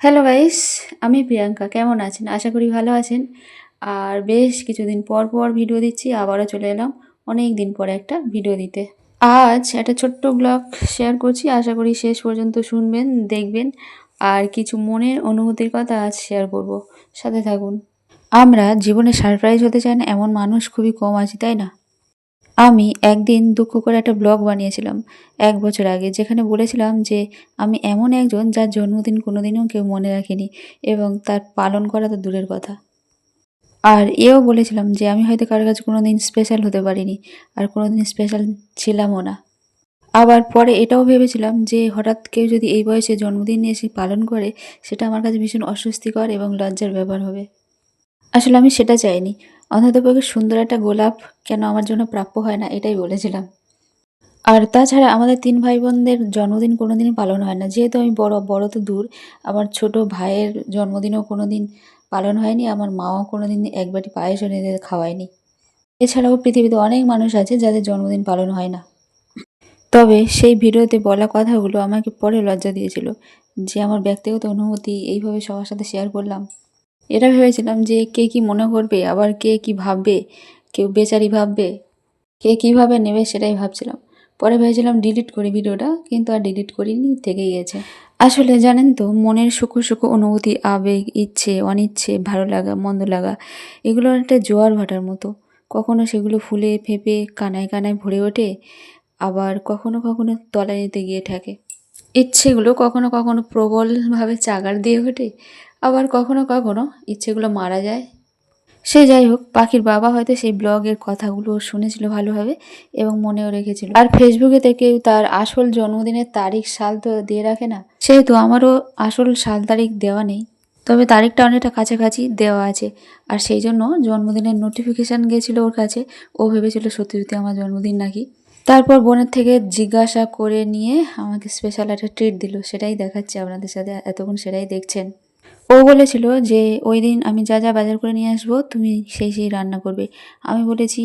Hello guys আমি প্রিয়াঙ্কা। কেমন আছেন? আশা করি ভালো আছেন। আর বেশ কিছুদিন পর পর ভিডিও দিচ্ছি, আবারও চলে এলাম অনেক দিন পরে একটা ভিডিও দিতে। আজ একটা ছোট্ট ব্লগ শেয়ার করছি, আশা করি শেষ পর্যন্ত শুনবেন, দেখবেন। আর কিছু মনের অনুভূতির কথা আজ শেয়ার করব। সাথে থাকুন। আমরা জীবনে সারপ্রাইজ হতে চাই না, এমন মানুষ খুবই কম আছি, তাই না? আমি একদিন দুঃখ করে একটা ব্লগ বানিয়েছিলাম এক বছর আগে, যেখানে বলেছিলাম যে আমি এমন একজন যার জন্মদিন কোনোদিনও কেউ মনে রাখেনি এবং তার পালন করা তো দূরের কথা। আর এও বলেছিলাম যে আমি হয়তো কারোর কাছে কোনো দিন স্পেশাল হতে পারিনি আর কোনো দিন স্পেশাল ছিলামও না। আবার পরে এটাও ভেবেছিলাম যে হঠাৎ কেউ যদি এই বয়সে জন্মদিন এসে পালন করে, সেটা আমার কাছে ভীষণ অস্বস্তিকর এবং লজ্জার ব্যাপার হবে। আসলে আমি সেটা চাইনি। অন্ততপক্ষে সুন্দর একটা গোলাপ কেন আমার জন্য প্রাপ্য হয় না, এটাই বলেছিলাম। আর তাছাড়া আমাদের তিন ভাই বোনদের জন্মদিন কোনো দিনই পালন হয় না। যেহেতু আমি বড় বড় তো দূর, আমার ছোট ভাইয়ের জন্মদিনও কোনো দিন পালন হয়নি, আমার মাও কোনো দিন এক বাটি পায়েসও এনে খাওয়ায়নি। এছাড়াও পৃথিবীতে অনেক মানুষ আছে যাদের জন্মদিন পালন হয় না। তবে সেই ভিডিওতে বলা কথাগুলো আমাকে পরে লজ্জা দিয়েছিল যে আমার ব্যক্তিগত অনুভূতি এইভাবে সবার সাথে শেয়ার করলাম। এটা ভেবেছিলাম যে কে কি মনে করবে, আবার কে কি ভাববে, কেউ বেচারি ভাববে, কে কীভাবে নেবে সেটাই ভাবছিলাম। পরে ভেবেছিলাম ডিলিট করি ভিডিওটা, কিন্তু আর ডিলিট করিনি, থেকে গিয়েছে। আসলে জানেন তো, মনের সুখ সুখ, অনুভূতি, আবেগ, ইচ্ছে, অনিচ্ছে, ভালো লাগা, মন্দ লাগা, এগুলো একটা জোয়ার ভাটার মতো। কখনো সেগুলো ফুলে, ফেপে, কানায় কানায় ভরে ওঠে, আবার কখনো কখনো তলানিতে গিয়ে থাকে ইচ্ছেগুলো কখনো কখনো প্রবলভাবে চাগার দিয়ে ওঠে আবার কখনো কখনো ইচ্ছেগুলো মারা যায়। সে যাই হোক, পাখির বাবা হয়তো সেই ব্লগের কথাগুলো শুনেছিল ভালোভাবে এবং মনেও রেখেছিল। আর ফেসবুকেতে কেউ তার আসল জন্মদিনের তারিখ, সাল তো দিয়ে রাখে না। সেহেতু আমারও আসল সাল তারিখ দেওয়া নেই। তবে তারিখটা অনেকটা কাছাকাছি দেওয়া আছে। আর সেই জন্য জন্মদিনের নোটিফিকেশান গেছিল ওর কাছে। ও ভেবেছিল, সত্যি সত্যি আমার জন্মদিন নাকি? তারপর বোনের থেকে জিজ্ঞাসা করে নিয়ে আমাকে স্পেশাল একটা ট্রিট দিল। সেটাই দেখাচ্ছে আপনাদের সাথে। এতক্ষণ সেটাই দেখছেন। ও বলেছিল যে, ওই দিন আমি যা যা বাজার করে নিয়ে আসব, তুমি সেই সেই রান্না করবে। আমি বলেছি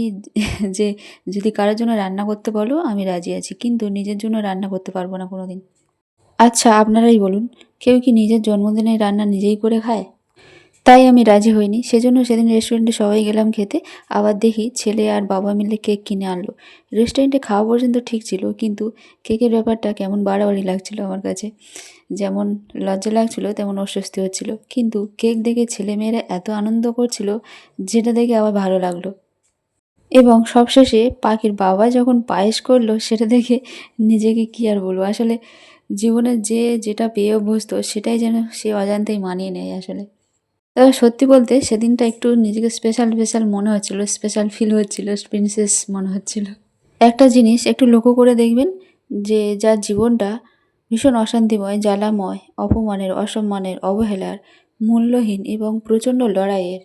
যে, যদি কারোর জন্য রান্না করতে বলো, আমি রাজি আছি, কিন্তু নিজের জন্য রান্না করতে পারব না কোনো দিন আচ্ছা আপনারাই বলুন, কেউ কি নিজের জন্মদিনের রান্না নিজেই করে খায়? তাই আমি রাজি হইনি। সেজন্য সেদিন রেস্টুরেন্টে সবাই গেলাম খেতে। আবার দেখি ছেলে আর বাবা মিলে কেক কিনে আনলো। রেস্টুরেন্টে খাওয়া পর্যন্ত ঠিক ছিল, কিন্তু কেকের ব্যাপারটা কেমন বাড়াবাড়ি লাগছিল আমার কাছে। যেমন লজ্জা লাগছিল, তেমন অস্বস্তি হচ্ছিল। কিন্তু কেক দেখে ছেলেমেয়েরা এত আনন্দ করছিল, যেটা দেখে আবার ভালো লাগল। এবং সবশেষে পাখির বাবা যখন পায়েস করল, সেটা দেখে নিজেকে কী আর বলব? আসলে জীবনে যে যেটা পেয়ে অভ্যস্ত, সেটাই যেন সে অজান্তেই মানিয়ে নেয় আসলে। তবে সত্যি বলতে সেদিনটা একটু নিজেকে স্পেশাল স্পেশাল মনে হচ্ছিল স্পেশাল ফিল হচ্ছিল প্রিন্সেস মনে হচ্ছিল। একটা জিনিস একটু লক্ষ্য করে দেখবেন যে, যার জীবনটা ভীষণ অশান্তিময়, জ্বালাময়, অপমানের, অসম্মানের, অবহেলার, মূল্যহীন এবং প্রচণ্ড লড়াইয়ের।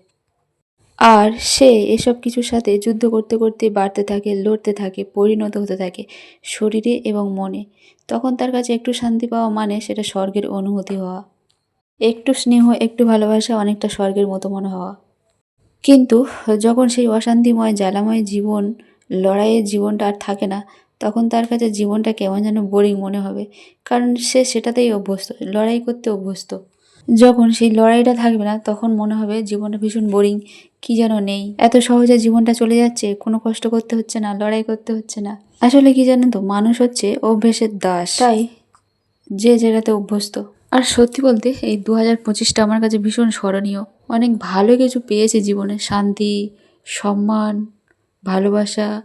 আর সে এসব কিছুর সাথে যুদ্ধ করতে করতে, বাড়তে থাকে, লড়তে থাকে, পরিণত হতে থাকে শরীরে এবং মনে। তখন তার কাছে একটু শান্তি পাওয়া মানে সেটা স্বর্গের অনুভূতি হওয়া। একটু স্নেহ, একটু ভালোবাসা অনেকটা স্বর্গের মতো মনে হওয়া। কিন্তু যখন সেই অশান্তিময়, জ্বালাময় জীবন, লড়াইয়ের জীবনটা আর থাকে না, তখন তার কাছে জীবনটা কেমন যেন বোরিং মনে হবে। কারণ সে সেটাতেই অভ্যস্ত, লড়াই করতে অভ্যস্ত। যখন সেই লড়াইটা থাকবে না, তখন মনে হবে জীবনটা ভীষণ বোরিং, কি যেন নেই। এত সহজে জীবনটা চলে যাচ্ছে, কোনো কষ্ট করতে হচ্ছে না, লড়াই করতে হচ্ছে না। আসলে কি জানেন তো, মানুষ হচ্ছে অভ্যেসের দাস। তাই যে যেটাতে অভ্যস্ত আর সত্যি বলতে এই দু হাজার পঁচিশটা আমার কাছে ভীষণ স্মরণীয়। অনেক ভালো কিছু পেয়েছে জীবনে। শান্তি সম্মান ভালোবাসা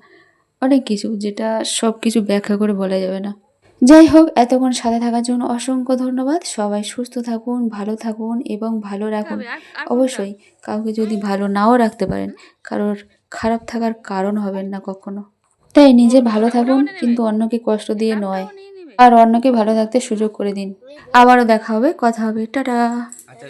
অনেক কিছু যেটা সব কিছু ব্যাখ্যা করে বলা যাবে না। যাই হোক এতক্ষণ সাথে থাকার জন্য অসংখ্য ধন্যবাদ। সবাই সুস্থ থাকুন ভালো থাকুন এবং ভালো রাখুন। অবশ্যই কাউকে যদি ভালো নাও রাখতে পারেন কারোর খারাপ থাকার কারণ হবেন না কখনো। তাই নিজে ভালো থাকুন কিন্তু অন্যকে কষ্ট দিয়ে নয়। আর অন্যকে ভালো থাকতে সুযোগ করে দিন। আবারও দেখা হবে কথা হবে। টাটা। আচ্ছা